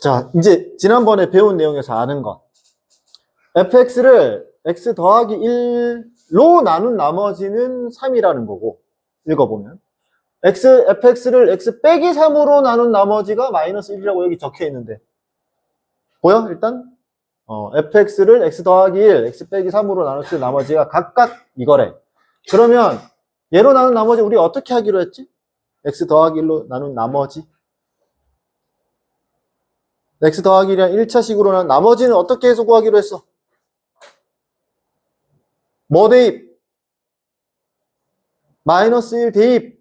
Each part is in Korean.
자, 이제 지난번에 배운 내용에서 아는 것. fx를 x 더하기 1로 나눈 나머지는 3이라는 거고, 읽어보면. x, fx를 x 빼기 3으로 나눈 나머지가 마이너스 1이라고 여기 적혀 있는데. 보여? 일단? 어, fx를 x 더하기 1, x 빼기 3으로 나눴을 나머지가 각각 이거래. 그러면 얘로 나눈 나머지 우리 어떻게 하기로 했지? x 더하기 1로 나눈 나머지. X 더하기 1이랑 1차식으로 난 나머지는 어떻게 해서 구하기로 했어? 뭐 대입? 마이너스 1 대입.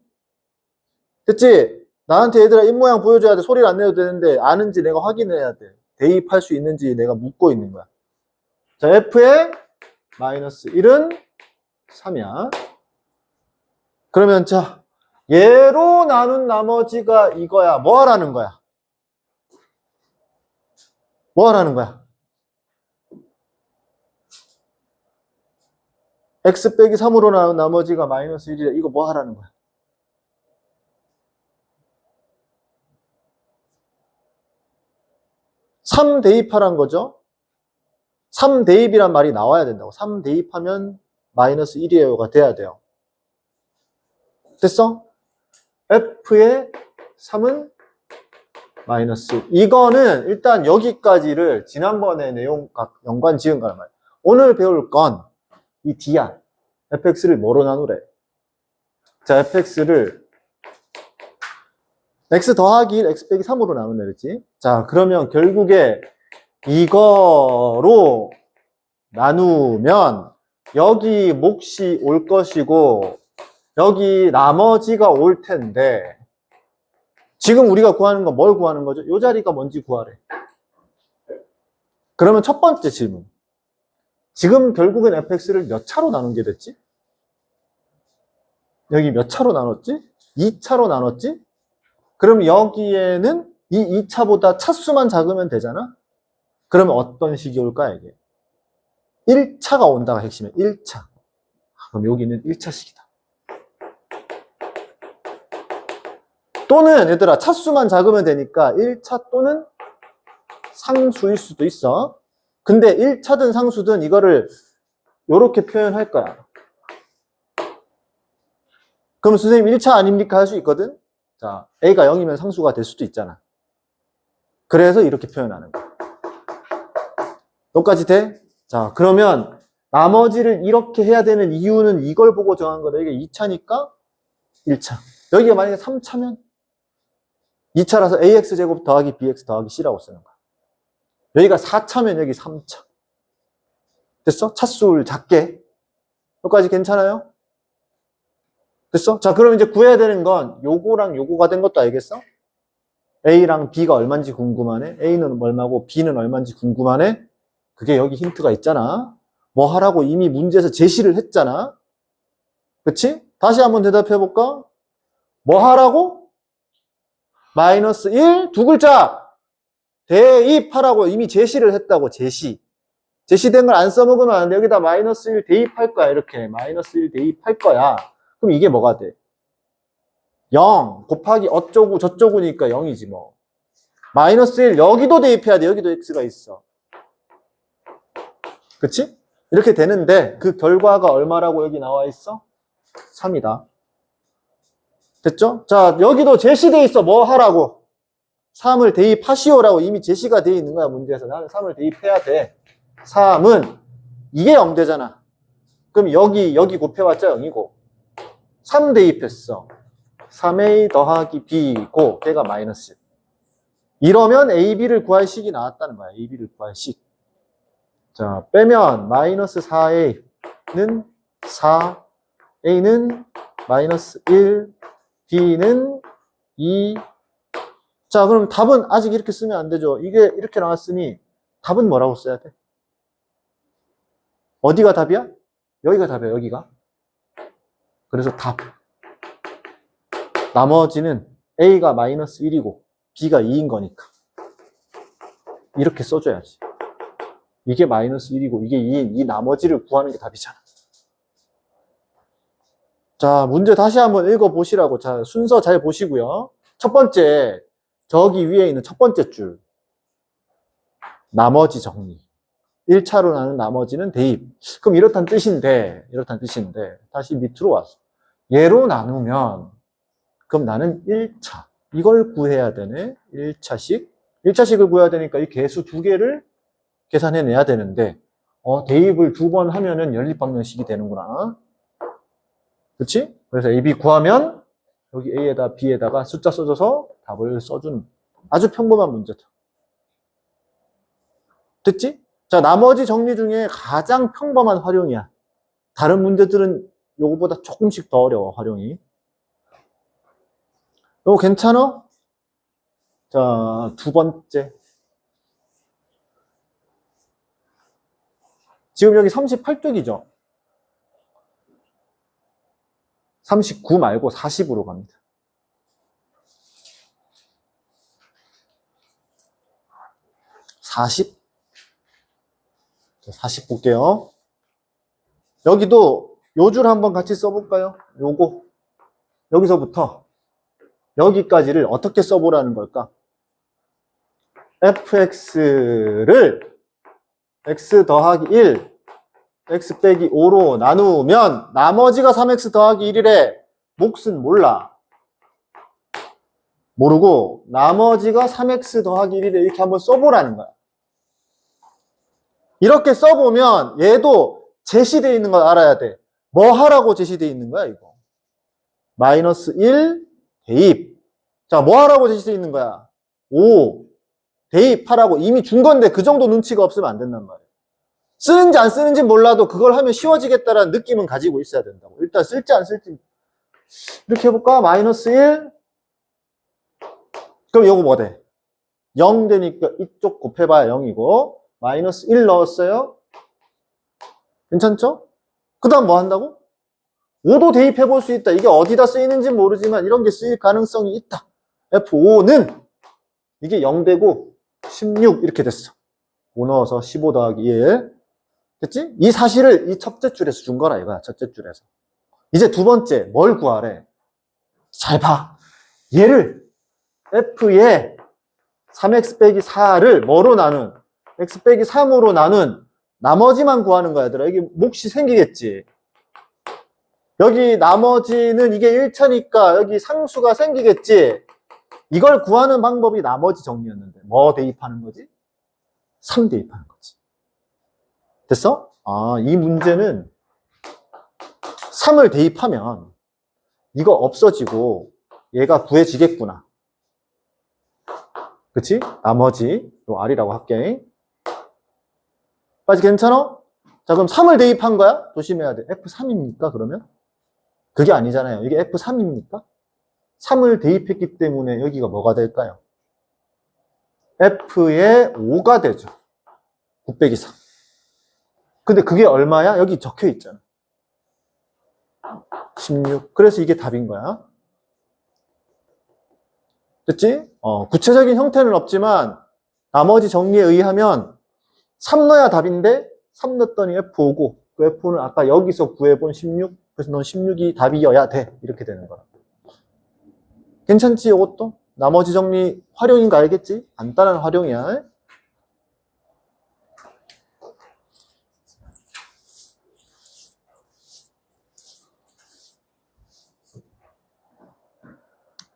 됐지? 나한테 얘들아 입모양 보여줘야 돼. 소리를 안 내도 되는데 아는지 내가 확인해야 돼. 대입할 수 있는지 내가 묻고 있는 거야. 자, f의 마이너스 1은 3이야. 그러면 자, 얘로 나눈 나머지가 이거야. 뭐 하라는 거야? 뭐 하라는 거야? x 빼기 3으로 나눈 나머지가 마이너스 1이래. 이거 뭐 하라는 거야? 삼 대입하란 거죠? 3 대입이란 말이 나와야 된다고. 3 대입하면 마이너스 1이에요가 돼야 돼요. 됐어? f의 3은 마이너스. 이거는 일단 여기까지를 지난번에 내용 각 연관 지은 거란 말이야. 오늘 배울 건 이 d야. fx를 뭐로 나누래? 자, fx를 x 더하기 1, x 빼기 3으로 나누네, 그랬지? 자, 그러면 결국에 이거로 나누면 여기 몫이 올 것이고 여기 나머지가 올 텐데 지금 우리가 구하는 건 뭘 구하는 거죠? 이 자리가 뭔지 구하래. 그러면 첫 번째 질문. 지금 결국엔 fx를 몇 차로 나눈 게 됐지? 여기 몇 차로 나눴지? 2차로 나눴지? 그럼 여기에는 이 2차보다 차수만 작으면 되잖아? 그러면 어떤 식이 올까, 이게? 1차가 온다가 핵심이야, 1차. 그럼 여기는 1차식이다. 또는, 얘들아, 차수만 작으면 되니까 1차 또는 상수일 수도 있어. 근데 1차든 상수든 이거를 이렇게 표현할 거야. 그럼 선생님 1차 아닙니까? 할 수 있거든? 자, A가 0이면 상수가 될 수도 있잖아. 그래서 이렇게 표현하는 거야. 여기까지 돼? 자, 그러면 나머지를 이렇게 해야 되는 이유는 이걸 보고 정한 거다. 이게 2차니까 1차. 여기가 만약에 3차면 2차라서 AX제곱 더하기 BX 더하기 C라고 쓰는 거야. 여기가 4차면 여기 3차. 됐어? 차수를 작게. 여기까지 괜찮아요? 됐어? 자, 그럼 이제 구해야 되는 건 요거랑 요거가 된 것도 알겠어? A랑 B가 얼마인지 궁금하네? A는 얼마고 B는 얼마인지 궁금하네? 그게 여기 힌트가 있잖아. 뭐 하라고 이미 문제에서 제시를 했잖아. 그치? 다시 한번 대답해 볼까? 뭐 하라고? 마이너스 1, 두 글자. 대입하라고 이미 제시를 했다고, 제시. 제시된 걸 안 써먹으면 안 돼. 여기다 마이너스 1 대입할 거야, 이렇게. 마이너스 1 대입할 거야. 그럼 이게 뭐가 돼? 0 곱하기 어쩌고 저쩌고니까 0이지 뭐. 마이너스 1 여기도 대입해야 돼. 여기도 x가 있어. 그치? 이렇게 되는데 그 결과가 얼마라고 여기 나와 있어? 3이다. 됐죠? 자, 여기도 제시돼 있어. 뭐 하라고? 3을 대입하시오라고 이미 제시가 돼 있는 거야, 문제에서. 나는 3을 대입해야 돼. 3은 이게 0 되잖아. 그럼 여기, 여기 곱해봤자 0이고. 3 대입했어. 3a 더하기 b고 걔가 마이너스. 이러면 ab를 구할 식이 나왔다는 거야. ab를 구할 식. 자, 빼면 마이너스 4a는 4, a는 마이너스 1, b는 2. 자, 그럼 답은 아직 이렇게 쓰면 안 되죠. 이게 이렇게 나왔으니 답은 뭐라고 써야 돼? 어디가 답이야? 여기가 답이야, 여기가. 그래서 답. 나머지는 A가 마이너스 1이고 B가 2인 거니까. 이렇게 써줘야지. 이게 마이너스 1이고 이게 2인 이 나머지를 구하는 게 답이잖아. 자, 문제 다시 한번 읽어보시라고. 자, 순서 잘 보시고요. 첫 번째, 저기 위에 있는 첫 번째 줄. 나머지 정리. 1차로 나눈 나머지는 대입. 그럼 이렇다는 뜻인데, 이렇다는 뜻인데, 다시 밑으로 와서. 얘로 나누면, 그럼 나는 1차. 이걸 구해야 되네. 1차식. 1차식을 구해야 되니까 이 개수 두 개를 계산해내야 되는데, 어, 대입을 두 번 하면은 연립방정식이 되는구나. 그치? 그래서 A, B 구하면, 여기 A에다 B에다가 숫자 써줘서 답을 써주는 아주 평범한 문제다. 됐지? 자, 나머지 정리 중에 가장 평범한 활용이야. 다른 문제들은 요거보다 조금씩 더 어려워, 활용이. 요거 괜찮아? 자, 두 번째. 지금 여기 38쪽이죠? 39 말고 40으로 갑니다. 40. 40 볼게요. 여기도 요 줄 한번 같이 써볼까요? 요거. 여기서부터 여기까지를 어떻게 써보라는 걸까? fx를 x 더하기 1, x 빼기 5로 나누면 나머지가 3x 더하기 1이래. 몫은 몰라. 모르고 나머지가 3x 더하기 1이래. 이렇게 한번 써보라는 거야. 이렇게 써보면 얘도 제시되어 있는 걸 알아야 돼. 뭐 하라고 제시되어 있는 거야, 이거? 마이너스 1 대입. 자, 뭐 하라고 제시되어 있는 거야? 5 대입하라고 이미 준 건데 그 정도 눈치가 없으면 안 된단 말이야. 쓰는지 안 쓰는지 몰라도 그걸 하면 쉬워지겠다라는 느낌은 가지고 있어야 된다고. 일단 쓸지 안 쓸지. 이렇게 해볼까? 마이너스 1. 그럼 요거 뭐 돼? 0 되니까 이쪽 곱해봐야 0이고. 마이너스 1 넣었어요. 괜찮죠? 그 다음 뭐 한다고? 5도 대입해 볼 수 있다. 이게 어디다 쓰이는지 모르지만 이런 게 쓰일 가능성이 있다. F5는 이게 0 되고 16 이렇게 됐어. 5 넣어서 15 더하기 1. 됐지? 이 사실을 이 첫째 줄에서 준 거라 이거야. 첫째 줄에서. 이제 두 번째 뭘 구하래? 잘 봐. 얘를 F에 3x 빼기 4를 뭐로 나눈? x 빼기 3으로 나눈 나머지만 구하는 거야, 얘들아. 여기 몫이 생기겠지. 여기 나머지는 이게 1차니까 여기 상수가 생기겠지. 이걸 구하는 방법이 나머지 정리였는데 뭐 대입하는 거지? 3 대입하는 거지. 됐어? 아, 이 문제는 3을 대입하면 이거 없어지고 얘가 구해지겠구나. 그치? 나머지 요 R이라고 할게. 빠지 괜찮아? 자, 그럼 3을 대입한 거야? 조심해야 돼. F3입니까, 그러면? 그게 아니잖아요. 이게 F3입니까? 3을 대입했기 때문에 여기가 뭐가 될까요? F의 5가 되죠. 9 빼기 3. 근데 그게 얼마야? 여기 적혀 있잖아. 16. 그래서 이게 답인 거야. 됐지? 어, 구체적인 형태는 없지만 나머지 정리에 의하면 3 넣어야 답인데 3 넣었더니 F5고 그 F는 아까 여기서 구해본 16 그래서 넌 16이 답이어야 돼 이렇게 되는 거야 괜찮지 이것도? 나머지 정리 활용인 거 알겠지? 간단한 활용이야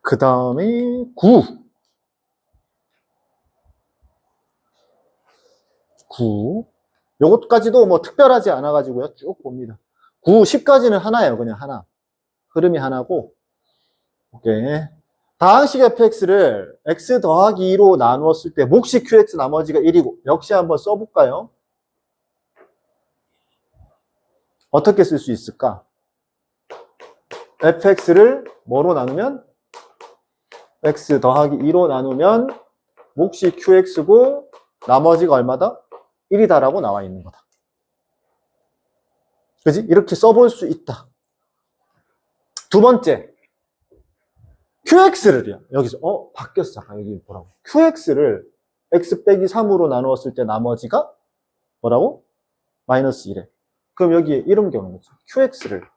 그 다음에 9 9. 요것까지도 뭐 특별하지 않아가지고요. 쭉 봅니다. 9, 10까지는 하나예요. 그냥 하나. 흐름이 하나고. 오케이. 다항식 fx를 x 더하기 2로 나누었을 때 몫이 qx 나머지가 1이고 역시 한번 써볼까요? 어떻게 쓸 수 있을까? fx를 뭐로 나누면? X 더하기 2로 나누면 몫이 qx고 나머지가 얼마다? 1이다라고 나와 있는 거다. 그지? 이렇게 써볼 수 있다. 두 번째. QX를요. 여기서, 어, 바뀌었어. 잠깐, 여기 보라고. QX를 X 빼기 3으로 나누었을 때 나머지가 뭐라고? 마이너스 1에. 그럼 여기에 이런 게 오는 거죠. QX를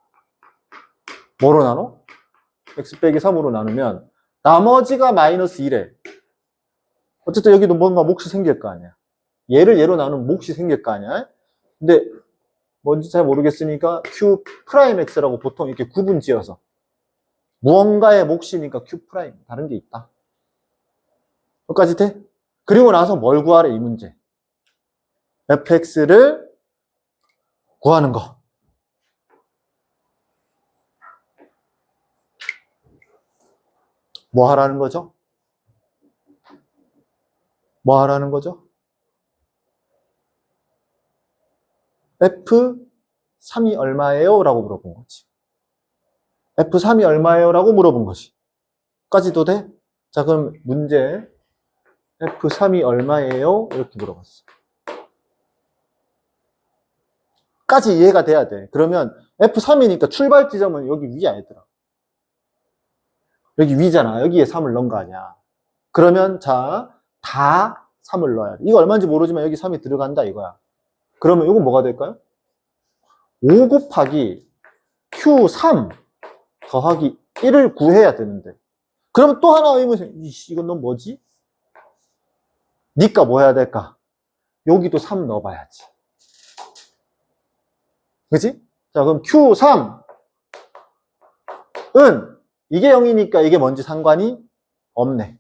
뭐로 나눠? X 빼기 3으로 나누면 나머지가 마이너스 1에. 어쨌든 여기도 뭔가 몫이 생길 거 아니야. 얘를 얘로 나누면 몫이 생길 거 아니야? 근데 뭔지 잘 모르겠으니까 Q 프라임 X라고 보통 이렇게 구분 지어서 무언가의 몫이니까 Q 프라임 다른 게 있다. 여기까지 돼? 그리고 나서 뭘 구하래 이 문제. fx를 구하는 거. 뭐 하라는 거죠? 뭐 하라는 거죠? F3이 얼마예요? 라고 물어본 거지. F3이 얼마예요? 라고 물어본 거지. 까지도 돼? 자, 그럼 문제 F3이 얼마예요? 이렇게 물어봤어. 까지 이해가 돼야 돼. 그러면 F3이니까 출발 지점은 여기 위 아니더라. 여기 위잖아. 여기에 3을 넣은 거 아니야. 그러면 자, 다 3을 넣어야 돼. 이거 얼마인지 모르지만 여기 3이 들어간다 이거야. 그러면 이건 뭐가 될까요? 5 곱하기 Q3 더하기 1을 구해야 되는데. 그러면 또 하나 의문이 생 이씨, 이건 넌 뭐지? 니까 뭐 해야 될까? 여기도 3 넣어봐야지. 그지? 자, 그럼 Q3은 이게 0이니까 이게 뭔지 상관이 없네.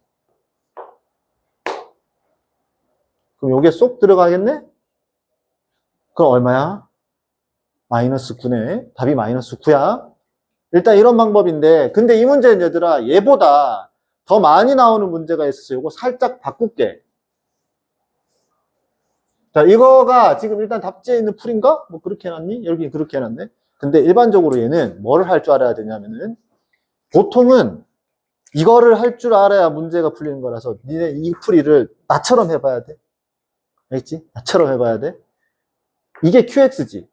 그럼 요게 쏙 들어가겠네? 그럼 얼마야? 마이너스 9네. 답이 마이너스 9야. 일단 이런 방법인데, 근데 이 문제는 얘들아, 얘보다 더 많이 나오는 문제가 있어서 요거 살짝 바꿀게. 자, 이거가 지금 일단 답지에 있는 풀인가? 뭐 그렇게 해놨니? 여기 그렇게 해놨네. 근데 일반적으로 얘는 뭐를 할줄 알아야 되냐면은, 보통은 이거를 할 줄 알아야 문제가 풀리는 거라서 니네 이 풀이를 나처럼 해봐야 돼. 알겠지? 나처럼 해봐야 돼. 이게 QX지.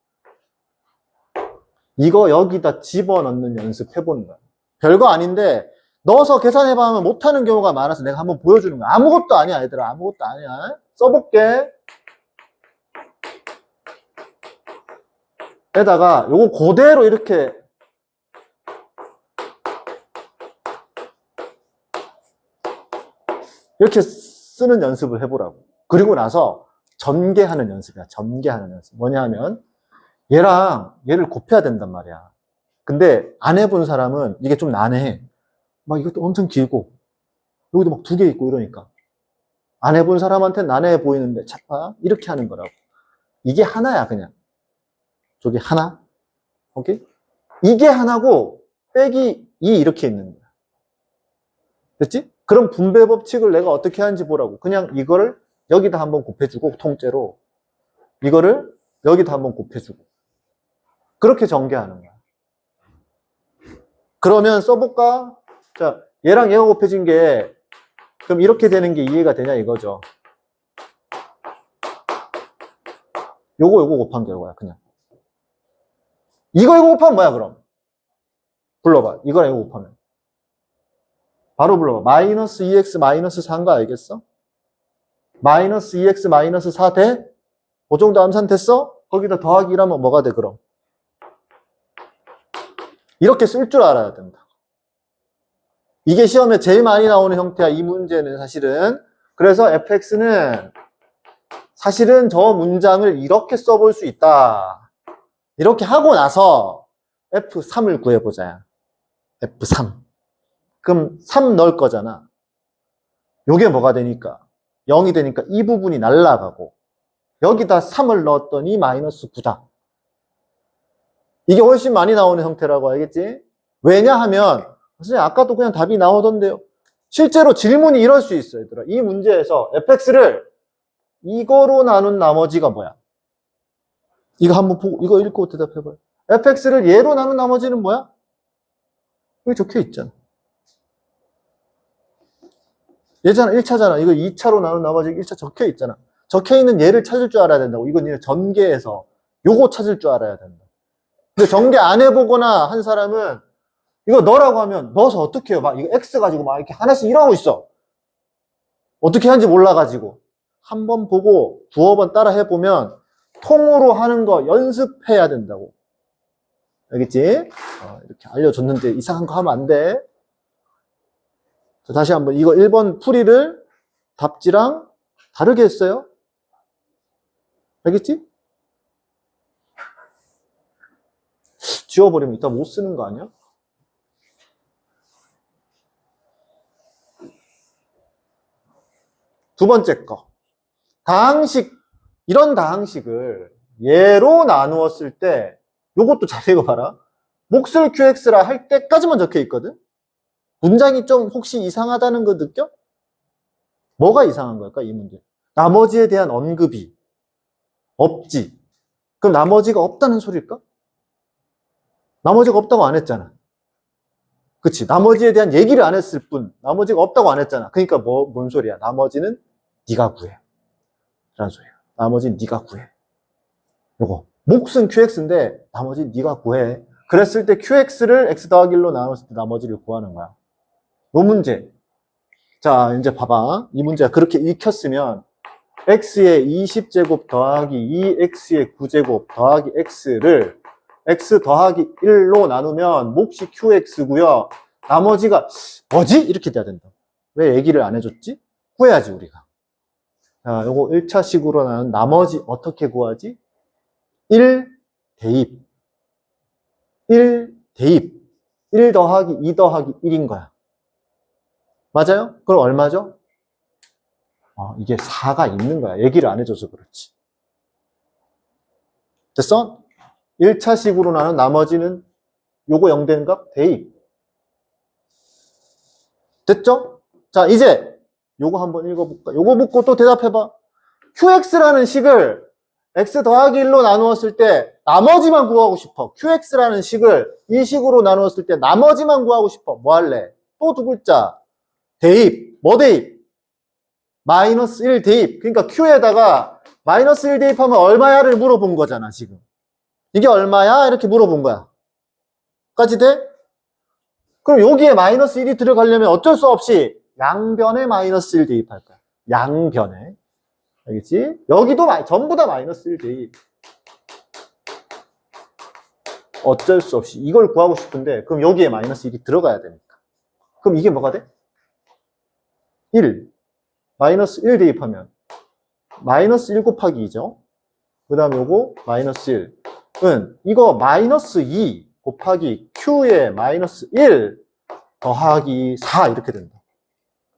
이거 여기다 집어넣는 연습 해보는 거야. 별거 아닌데 넣어서 계산해봐 하면 못하는 경우가 많아서 내가 한번 보여주는 거야. 아무것도 아니야 얘들아. 아무것도 아니야. 써볼게. 에다가 요거 그대로 이렇게 이렇게 쓰는 연습을 해보라고. 그리고 나서 전개하는 연습이야. 전개하는 연습. 뭐냐 하면 얘랑 얘를 곱해야 된단 말이야. 근데 안 해본 사람은 이게 좀 난해해. 막 이것도 엄청 길고 여기도 막 두 개 있고 이러니까 안 해본 사람한테는 난해해 보이는데 차파 이렇게 하는 거라고. 이게 하나야 그냥. 저기 하나. 오케이? 이게 하나고 빼기 2 이렇게 있는 거야. 됐지? 그럼 분배 법칙을 내가 어떻게 하는지 보라고. 그냥 이거를 여기다 한번 곱해주고, 통째로. 이거를 여기다 한번 곱해주고. 그렇게 전개하는 거야. 그러면 써볼까? 자, 얘랑 얘가 곱해진 게, 그럼 이렇게 되는 게 이해가 되냐 이거죠. 요거, 요거 곱한 결과야, 그냥. 이거, 이거 곱하면 뭐야, 그럼? 불러봐. 이거랑 이거 곱하면. 바로 불러봐. 마이너스 2x 마이너스 4인 거 알겠어? 마이너스 2x 마이너스 4 돼? 그 정도 암산 됐어? 거기다 더하기 1하면 뭐가 돼, 그럼? 이렇게 쓸 줄 알아야 된다. 이게 시험에 제일 많이 나오는 형태야, 이 문제는 사실은. 그래서 fx는 사실은 저 문장을 이렇게 써볼 수 있다. 이렇게 하고 나서 f3을 구해보자. f3. 그럼 3 넣을 거잖아. 요게 뭐가 되니까? 0이 되니까 이 부분이 날라가고 여기다 3을 넣었더니 마이너스 9다. 이게 훨씬 많이 나오는 형태라고 알겠지? 왜냐하면 선생님 아까도 그냥 답이 나오던데요. 실제로 질문이 이럴 수 있어요. 얘들아. 이 문제에서 fx를 이거로 나눈 나머지가 뭐야? 이거 한번 보고 이거 읽고 대답해봐요. fx를 얘로 나눈 나머지는 뭐야? 여기 적혀 있잖아. 얘잖아, 1차잖아. 이거 2차로 나눈 나머지 1차 적혀 있잖아. 적혀 있는 얘를 찾을 줄 알아야 된다고. 이건 니네 전개해서 요거 찾을 줄 알아야 된다. 근데 전개 안 해보거나 한 사람은 이거 넣으라고 하면 넣어서 어떻게 해요? 막 이거 X 가지고 막 이렇게 하나씩 일하고 있어. 어떻게 하는지 몰라가지고. 한 번 보고 두어 번 따라 해보면 통으로 하는 거 연습해야 된다고. 알겠지? 어, 이렇게 알려줬는데 이상한 거 하면 안 돼. 자, 다시 한번 이거 1번 풀이를 답지랑 다르게 했어요. 알겠지? 지워버리면 이따 못 쓰는 거 아니야? 두 번째 거. 다항식, 이런 다항식을 예로 나누었을 때, 요것도 잘 읽어봐라. 몫을 QX라 할 때까지만 적혀 있거든? 문장이 좀 혹시 이상하다는 거 느껴? 뭐가 이상한 걸까, 이 문제? 나머지에 대한 언급이 없지. 그럼 나머지가 없다는 소리일까? 나머지가 없다고 안 했잖아. 그치. 나머지에 대한 얘기를 안 했을 뿐, 나머지가 없다고 안 했잖아. 그러니까 뭐, 뭔 소리야. 나머지는 네가 구해. 라는 소리야. 나머지는 네가 구해. 요거. 몫은 QX인데, 나머지 네가 구해. 그랬을 때 QX를 X 더하기 1로 나눴을 때 나머지를 구하는 거야. 요 문제. 자, 이제 봐봐. 이 문제가 그렇게 읽혔으면, x의 20제곱 더하기 2x의 9제곱 더하기 x를 x 더하기 1로 나누면 몫이 qx고요. 나머지가 뭐지? 이렇게 돼야 된다. 왜 얘기를 안 해줬지? 구해야지 우리가. 자, 요거 1차식으로 나는 나머지 어떻게 구하지? 1 대입. 1 대입. 1 더하기 2 더하기 1인 거야. 맞아요? 그럼 얼마죠? 어, 이게 4가 있는 거야. 얘기를 안 해줘서 그렇지. 됐어? 1차식으로 나는 나머지는 요거 0 되는 값 대입. 됐죠? 자, 이제 요거 한번 읽어볼까? 요거 묻고 또 대답해봐. QX라는 식을 X 더하기 1로 나누었을 때 나머지만 구하고 싶어. QX라는 식을 이 식으로 나누었을 때 나머지만 구하고 싶어. 뭐 할래? 또 두 글자. 대입. 뭐 대입? 마이너스 1 대입. 그러니까 Q에다가 마이너스 1 대입하면 얼마야를 물어본 거잖아, 지금. 이게 얼마야? 이렇게 물어본 거야. 까지 돼? 그럼 여기에 마이너스 1이 들어가려면 어쩔 수 없이 양변에 마이너스 1 대입할 거야. 양변에. 알겠지? 여기도 마- 전부 다 마이너스 1 대입. 어쩔 수 없이 이걸 구하고 싶은데 그럼 여기에 마이너스 1이 들어가야 되니까. 그럼 이게 뭐가 돼? 1. 마이너스 1 대입하면 마이너스 1 곱하기 2죠. 그 다음 요거 마이너스 1은 이거 마이너스 2 곱하기 q의 마이너스 1 더하기 4 이렇게 된다.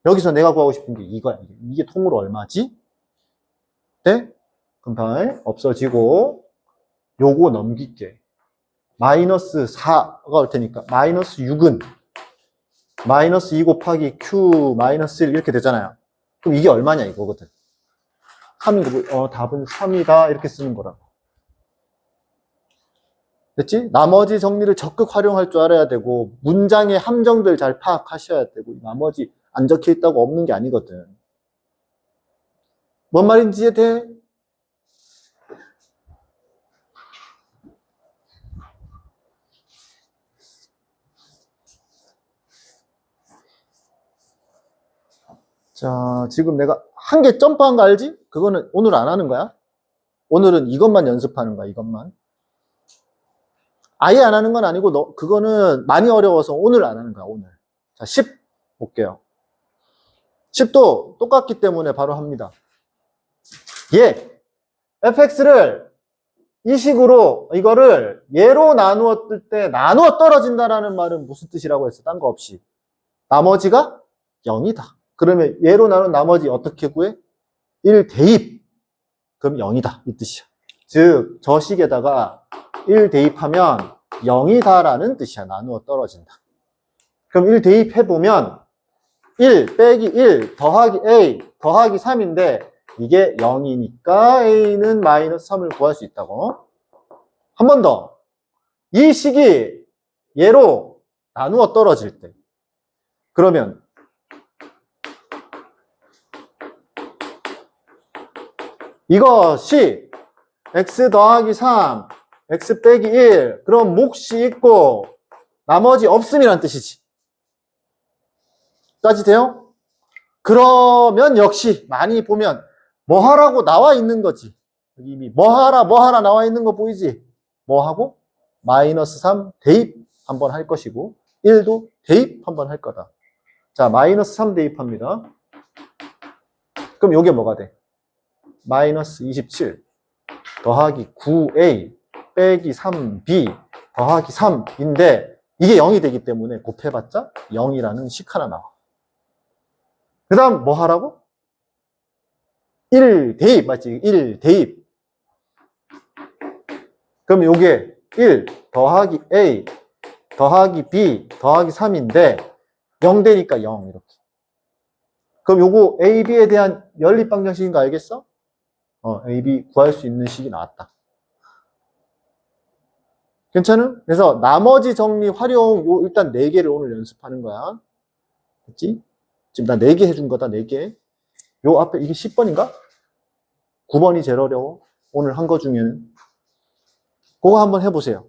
여기서 내가 구하고 싶은 게 이거야. 이게, 통으로 얼마지? 네? 다음에 없어지고 요거 넘길게. 마이너스 4가 올 테니까 마이너스 6은 마이너스 2 곱하기 q 마이너스 1 이렇게 되잖아요. 그럼 이게 얼마냐 이거거든. 3, 어, 답은 3이다 이렇게 쓰는 거라고. 됐지? 나머지 정리를 적극 활용할 줄 알아야 되고 문장의 함정들 잘 파악하셔야 되고 나머지 안 적혀 있다고 없는 게 아니거든. 뭔 말인지 이해 자, 지금 내가 한 개 점프한 거 알지? 그거는 오늘 안 하는 거야. 오늘은 이것만 연습하는 거야, 이것만. 아예 안 하는 건 아니고, 너, 그거는 많이 어려워서 오늘 안 하는 거야, 오늘. 자, 10 볼게요. 10도 똑같기 때문에 바로 합니다. 예. fx를 이 식으로, 이거를 예로 나누었을 때 나누어 떨어진다라는 말은 무슨 뜻이라고 했어? 딴 거 없이. 나머지가 0이다. 그러면 예로 나눈 나머지 어떻게 구해? 1 대입. 그럼 0이다. 이 뜻이야. 즉, 저 식에다가 1 대입하면 0이다라는 뜻이야. 나누어 떨어진다. 그럼 1 대입해보면 1 빼기 1 더하기 A 더하기 3인데 이게 0이니까 A는 마이너스 3을 구할 수 있다고. 한 번 더. 이 식이 얘로 나누어 떨어질 때. 그러면 이것이 x 더하기 3, x 빼기 1, 그럼 몫이 있고 나머지 없음이란 뜻이지. 까지 돼요? 그러면 역시 많이 보면 뭐 하라고 나와 있는 거지. 이미 뭐 하라 뭐 하라 나와 있는 거 보이지? 뭐 하고? 마이너스 3 대입 한번 할 것이고 1도 대입 한번 할 거다. 자, 마이너스 3 대입합니다. 그럼 요게 뭐가 돼? 마이너스 27. 더하기 9A 빼기 3B 더하기 3인데 이게 0이 되기 때문에 곱해봤자 0이라는 식 하나 나와. 그 다음 뭐 하라고? 1 대입 맞지? 1 대입. 그럼 요게 1 더하기 A 더하기 B 더하기 3인데 0 되니까 0 이렇게. 그럼 요거 A, B에 대한 연립방정식인 거 알겠어? 어, A, B 구할 수 있는 식이 나왔다. 괜찮음? 그래서 나머지 정리 활용 요 일단 4개를 오늘 연습하는 거야. 됐지? 지금 나 4개 해준 거다, 4개. 요 앞에 이게 10번인가? 9번이 제일 어려워. 오늘 한 거 중에는. 그거 한번 해보세요.